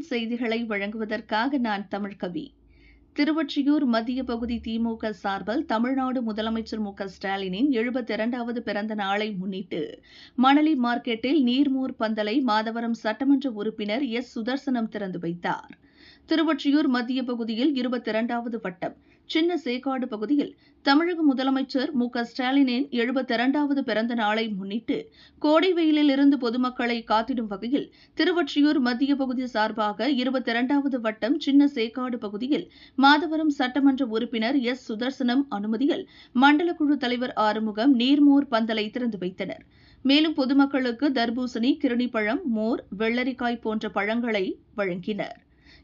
செய்திகளை வழங்குவதற்காக நான் தமிழ்கவி திருவொற்றியூர் மத்திய பகுதி திமுக சார்பில் தமிழ்நாடு முதலமைச்சர் மு. க. ஸ்டாலினின் எழுபத்தி இரண்டாவது பிறந்த நாளை முன்னிட்டு மணலி மார்க்கெட்டில் நீர்மூர் பந்தலை மாதவரம் சட்டமன்ற உறுப்பினர் எஸ். சுதர்சனம் திறந்து வைத்தார். திருவொற்றியூர் மத்திய பகுதியில் இருபத்தி இரண்டாவது வட்டம். சின்ன சேக்காடு பகுதியில் தமிழக முதலமைச்சர் மு. க. ஸ்டாலினின் எழுபத்தி இரண்டாவது பிறந்த நாளை முன்னிட்டு கோடை வெயிலிலிருந்து பொதுமக்களை காத்திடும் வகையில் திருவொற்றியூர் மத்திய பகுதி சார்பாக இருபத்தி இரண்டாவது வட்டம் சின்ன சேக்காடு பகுதியில் மாதவரம் சட்டமன்ற உறுப்பினர் எஸ். சுதர்சனம் அனுமதியில் மண்டல குழு தலைவர் ஆறுமுகம் நீர்மோர் பந்தலை திறந்து வைத்தனர். மேலும் பொதுமக்களுக்கு தர்பூசணி கிருணிப்பழம் மோர் வெள்ளரிக்காய் போன்ற பழங்களை வழங்கினர்.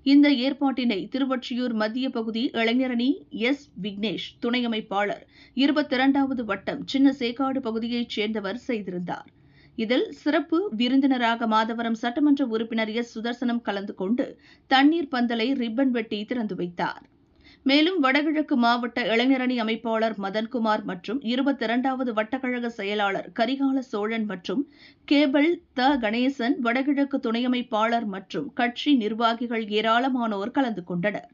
இந்த ஏற்பாட்டினை திருவொற்றியூர் மத்திய பகுதி இளைஞரணி எஸ் விக்னேஷ் துணை அமைப்பாளர் இருபத்தி இரண்டாவது வட்டம் சின்ன சேக்காடு பகுதியைச் சேர்ந்தவர் செய்திருந்தார். இதில் சிறப்பு விருந்தினராக மாதவரம் சட்டமன்ற உறுப்பினர் எஸ் சுதர்சனம் கலந்து கொண்டு தண்ணீர் பந்தலை ரிப்பன் வெட்டி திறந்து வைத்தார். மேலும் வடகிழக்கு மாவட்ட இளைஞரணி அமைப்பாளர் மதன்குமார் மற்றும் இருபத்தி இரண்டாவது வட்டக்கழக செயலாளர் கரிகால சோழன் மற்றும் கேபிள் த கணேசன் வடகிழக்கு துணை அமைப்பாளர் மற்றும் கட்சி நிர்வாகிகள் ஏராளமானோர் கலந்து கொண்டனர்.